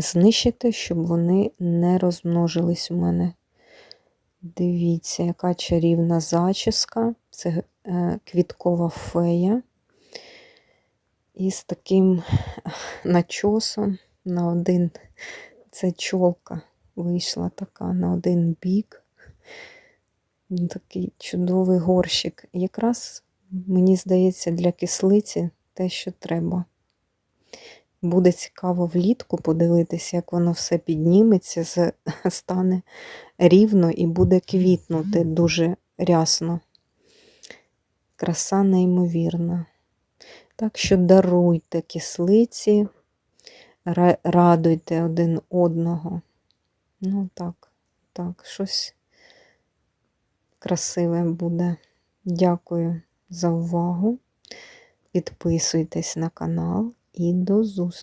знищити, щоб вони не розмножились у мене. Дивіться, яка чарівна зачіска. Це е, квіткова фея. І з таким начосом на один, це чолка вийшла така на один бік. Ну, Такий чудовий горщик. Якраз, мені здається, для кислиці те, що треба. Буде цікаво влітку подивитися, як воно все підніметься, стане рівно і буде квітнути дуже рясно. Краса неймовірна. Так що даруйте кислиці, радуйте один одного. Ну так, так, щось красиве буде. Дякую за увагу. Підписуйтесь на канал e dos